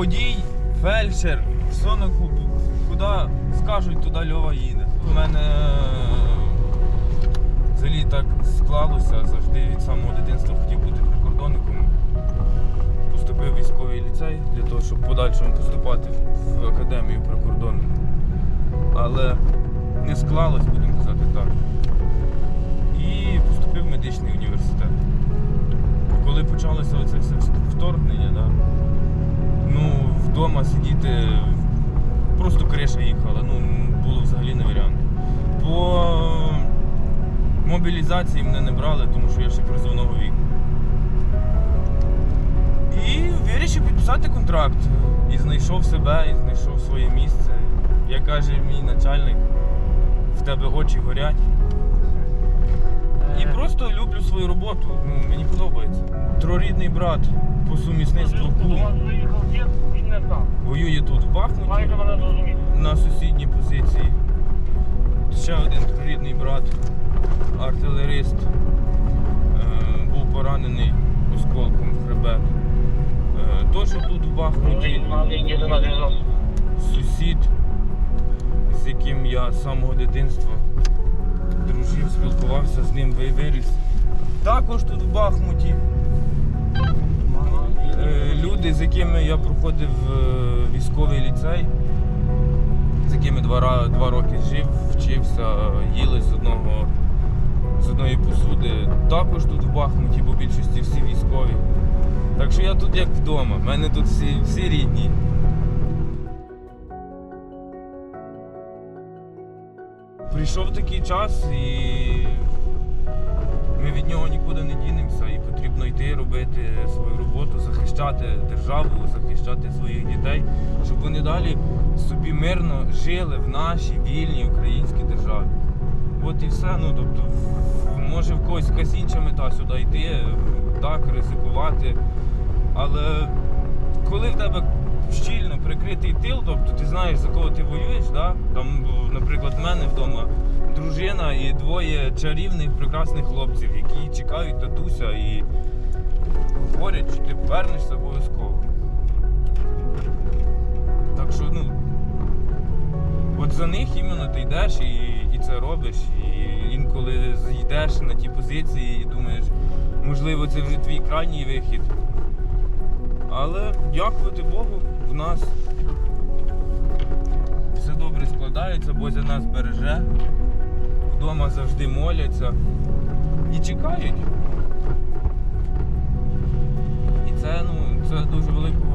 водій, фельдшер, купу. Куди скажуть, туди Льова їде. У мене е, взагалі так склалося, завжди від самого дитинства хотів бути прикордонником. Поступив військовий ліцей для того, щоб подальшому поступати в академію прикордонну. Але не склалось, будемо казати так. І поступив в медичний університет. Коли почалося оце все вторгнення, да, вдома сидіти просто криша їхала, ну, було взагалі не варіант. По мобілізації мене не брали, тому що я ще призовного віку. І вирішив підписати контракт. І знайшов себе, і знайшов своє місце. Як каже мій начальник, в тебе очі горять. І просто люблю свою роботу. Ну, мені подобається. Трорідний брат по сумісництву кум не там. воює тут в Бахмуті на сусідній позиції. Ще один рідний брат, артилерист, е, був поранений осколком в хребет. Теж тут в Бахмуті сусід, з яким я з самого дитинства дружив, спілкувався з ним ви- виріс. Також тут в Бахмуті. Е, Люди, з якими я проходив е, військовий ліцей, з якими два, два роки жив, вчився, їли з одного з одної посуди. Також тут в Бахмуті, бо в більшості всі військові. Так що я тут як вдома. У мене тут всі, всі рідні. Прийшов такий час і ми від нього нікуди не дінемося і потрібно йти робити свою роботу, захищати державу, захищати своїх дітей, щоб вони далі собі мирно жили в нашій вільній українській державі. От і все. Ну тобто, може в когось якась інша мета сюди йти, так, ризикувати. Але коли в тебе щільно прикритий тил, тобто ти знаєш, за кого ти воюєш, да? там, наприклад, в мене вдома дружина і двоє чарівних, прекрасних хлопців, які чекають татуся і говорять, що ти повернешся обов'язково. Так що, ну, от за них іменно ти йдеш і, і це робиш. І інколи зійдеш на ті позиції і думаєш, можливо, це вже твій крайній вихід. Але дякувати Богу, в нас все добре складається, Бо за нас береже вдома завжди моляться і чекають. І це, ну, це дуже велику